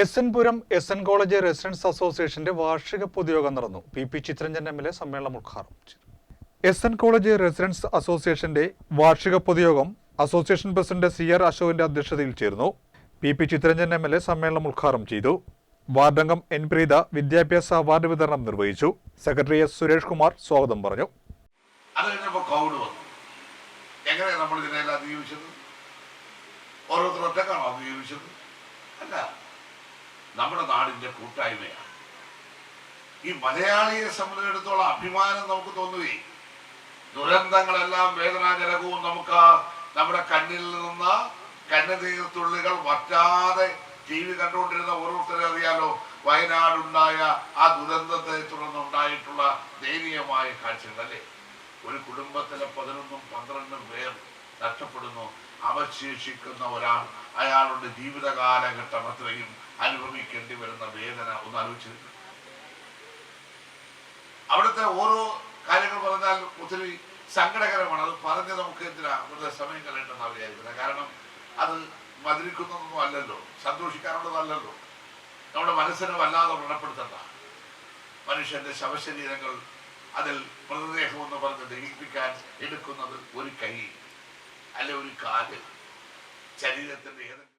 S N Puram S N college residents അസോസിയേഷന്റെ വാർഷിക പൊതുയോഗം നടന്നു. P P Chittaranjan M L A സമ്മേളനം ഉദ്ഘാടനം ചെയ്തു. എസ് എൻ കോളേജ് റെസിഡൻസ് അസോസിയേഷന്റെ വാർഷിക പൊതുയോഗം അസോസിയേഷൻ പ്രസിഡന്റ് സി ആർ അശോകിന്റെ അധ്യക്ഷതയിൽ ചേർന്നു P P Chittaranjan M L A സമ്മേളനം ഉദ്ഘാടനം ചെയ്തു. വാർഡംഗം എൻ പ്രീത വിദ്യാഭ്യാസ അവാർഡ് വിതരണം നിർവഹിച്ചു. സെക്രട്ടറി എസ് സുരേഷ് കുമാർ സ്വാഗതം പറഞ്ഞു. വന്നു. എങ്ങനെയാണ് നമ്മൾ ഇതിനെല്ലാം അതിജീവിച്ചത് ഓരോരുത്തർ ഒറ്റക്കാണോ അതിജീവിച്ചത് അല്ല. നമ്മുടെ നാടിന്റെ കൂട്ടായ്മയാണ്. ഈ മലയാളിയെ സംബന്ധിച്ചിടത്തോളം അഭിമാനം നമുക്ക് തോന്നുകയും ദുരന്തങ്ങളെല്ലാം വേദനാജനകവും നമുക്ക് നമ്മുടെ കണ്ണിൽ നിന്ന് കണ്ണുനീർത്തുള്ളികൾ വറ്റാതെ ടി വി കണ്ടുകൊണ്ടിരുന്ന ഓരോരുത്തരെ അറിയാലോ വയനാടുണ്ടായ ആ ദുരന്തത്തെ തുടർന്നുണ്ടായിട്ടുള്ള ദയനീയമായ കാഴ്ചകൾ അല്ലേ? ഒരു കുടുംബത്തിലെ പതിനൊന്നും പന്ത്രണ്ടും പേർ നഷ്ടപ്പെടുന്നു. അവശേഷിക്കുന്ന ഒരാൾ അയാളുടെ ജീവിത കാലഘട്ടം അത്രയും അനുഭവിക്കേണ്ടി വരുന്ന വേദന ഒന്ന് ആലോചിച്ചിരുന്നു അവിടുത്തെ ഓരോ കാര്യങ്ങൾ പറഞ്ഞാൽ ഒത്തിരി സങ്കടകരമാണ്. അത് പറഞ്ഞ് നമുക്ക് എന്തിനാ വെറുതെ സമയം കളയേണ്ടെന്ന് വിചാരിക്കുന്നത് കാരണം അത് മധുരിക്കുന്നതൊന്നും അല്ലല്ലോ. സന്തോഷിക്കാനുള്ളതല്ലല്ലോ. നമ്മുടെ മനസ്സിനെ വല്ലാതെ വ്രണപ്പെടുത്തണ്ട. മനുഷ്യന്റെ ശവശരീരങ്ങൾ അതിൽ മൃതദേഹം എന്ന് പറഞ്ഞ് ദഹിപ്പിക്കാൻ എടുക്കുന്നത് ഒരു കൈ അല്ലെ ഒരു കാൽ. ശരീരത്തിന്റെ ഏതെങ്കിലും